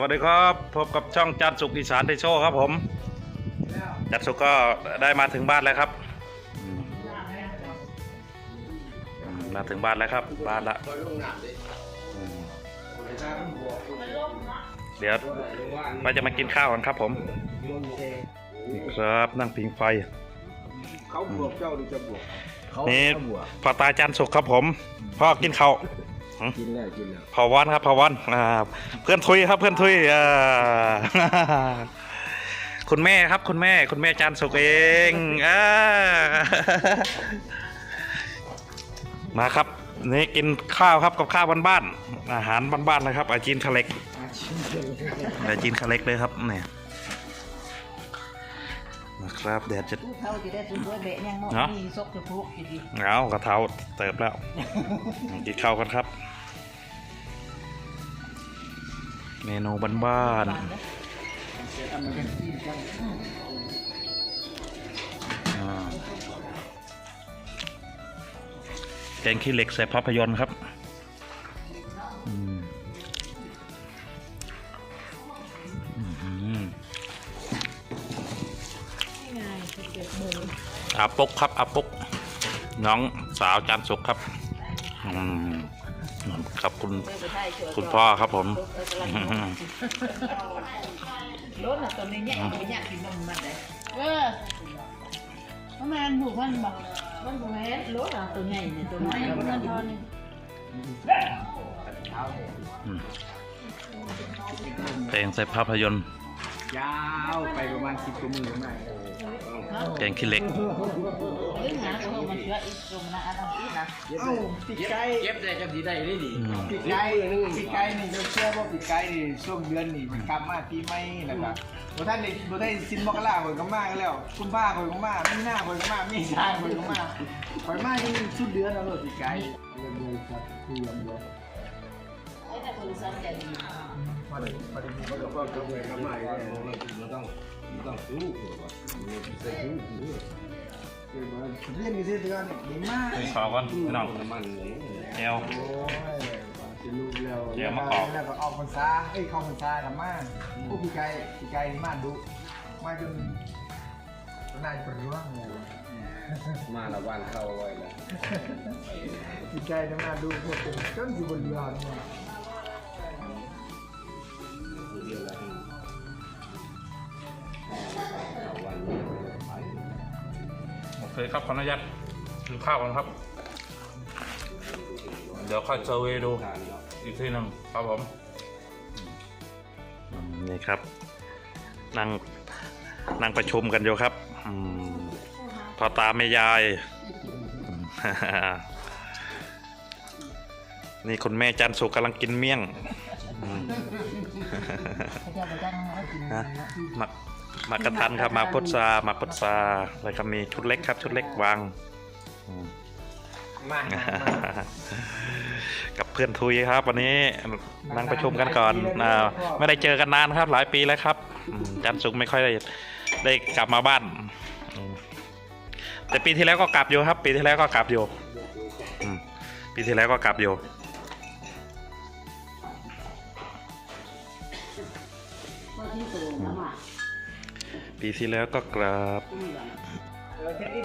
วัสดีครับ พบกับช่องจัดสุขอีสานไทยโชว์ครับผม จัดสุขก็ได้มาถึงบ้านแล้วครับอืมอืมมาถึงบ้านแล้วครับ บ้านละอืมเดี๋ยวเราจะมากินข้าวกันครับผมนี่ครับนั่งพิงไฟ เขาบวกเจ้าหรือจะบวกเขานี่เขาบวกพอตาจันสุขครับผม พ่อกินข้าว กินแล้วกินแล้วพอวันครับพอวันอ่าเพื่อนทุยครับเพื่อนทุยอ่าคุณแม่ครับคุณแม่ คุณแม่จันสุกเองอ่ามาครับนี่กินข้าวครับกับข้าวบ้านๆอาหารบ้านๆเลยครับอาจีนคาเล็กอาจีนคาเล็กเลยครับเนี่ย นะครับเดี๋ยวจะผู้เฒ่าจะได้สุดด้วยเบะยังหมดเนาะมีซกจะพุกอยู่ดีเอากระเท้าเติบแล้วกินข้าวกันครับ เมนูบ้านๆบ้านเด้ออ่าแกงขี้เหล็กใส่ภาพยนตร์ครับ อเก็บหมูอาปุกครับอาปุกน้องสาวจานสุกครับอืมครับคุณเดินไปไทยเฉยคุณพ่อครับผมรถน่ะตัวนี้เนี่ยตัวเนี่ยกินนมมันเลยเออประมาณหมูพันบอกมันบ่แม่นรถอะตัวใหญ่เนี่ยตัวน้อยมันทอนนี่อืมเพลงใส่ภาพยนตร์ ยาวไปประมาณสิบกว่ามือได้แกงขี้เหล็กเรื่องหาตัวมันเชื่ออีกตรงนะอันนั้นอีกนะเอ้าปีกไก่เก็บได้กันทีได้ได้ดิอืม ปีกไก่ปีกไก่นี่จะเชื่อว่าปีกไก่นี่ช่วงเดือนนี่มันกลับมาปีใหม่แล้วก็บ่ท่านได้บ่ได้สิ้นมกราคมก็มากันแล้วกุมภาคมก็มามีนาคมก็มามีนาคมก็มาไปมาจนสุดเดือนแล้วเลยปีกไก่เดือนเดือนครับคุยกันเย อะไอ้แต่คนสนใจดีมาเลยมาเลยมาเลยก็ก็เลยกลับมาอีกแล้วมันต้องมันต้องสู้ก่อนใส่สู้คือมันเรียนกันสิเดือนดีมากไปขอก่อนพี่น้องมันเอวโอ้ยสิลูกเร็วเดี๋ยวมาออกแล้วก็ออกพรรษาเอ้ยเข้าพรรษาทำมาผู้พี่ไก่พี่ไก่นี่มาดุมาจนจนนายเป็นร่วงเลยมาละวันเข้าไว้แล้วพี่ไก่นี่มาดุพวกเป็นจนอยู่บนเรือเนี่ย โอเคครับขออนุญาตกินข้าวกันครับ เดี๋ยวค่อยเซอร์เวย์ดูทานเนาะอีกทีหนึ่งครับผมอืมนี่ครับนั่งนั่งประชุมกันอยู่ครับอืมพ่อตาแม่ยายอืมนี่คุณแม่จันสุกกำลังกินเมี่ยงอืมเขาจะไปจ้างให้กินนะ หมักหมักกระทันครับหมักพุทราหมักพุทราแล้วก็มีชุดเล็กครับ ชุดเล็กวางอืม มากับเพื่อนทุยครับ วันนี้นั่งประชุมกันก่อนอ่าไม่ได้เจอกันนานครับ หลายปีแล้วครับอืมจันทร์สุกไม่ค่อยได้ได้กลับมาบ้านอืมแต่ปีที่แล้วก็กลับอยู่ครับ ปีที่แล้วก็กลับอยู่อืมปีที่แล้วก็กลับอยู่ที่สูงนะมา ปีที่แล้วก็กลับ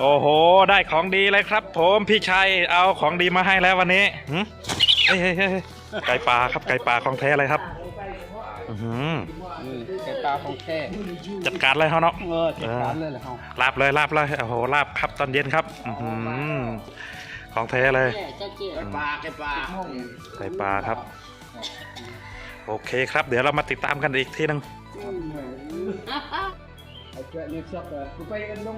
โอ้โห ได้ของดีเลยครับ ผมพี่ชัยเอาของดีมาให้แล้ววันนี้หึเฮ้ยเฮ้ยเฮ้ยไก่ป่าครับไก่ป่าของแท้เลยครับอื้อหือแค่ปลาของแค่จัดการเลยเขาเนาะ เออจัดการเลยเหรอเขาลาบเลยลาบเลยโอ้โหลาบครับตอนเย็นครับอื้อหือของแท้เลยจะเจียปลาแค่ปลาไก่ป่าครับ โอเคครับ เดี๋ยวเรามาติดตามกันอีกทีหนึงไอ้เจ้านี่สักเออกูไปกันลง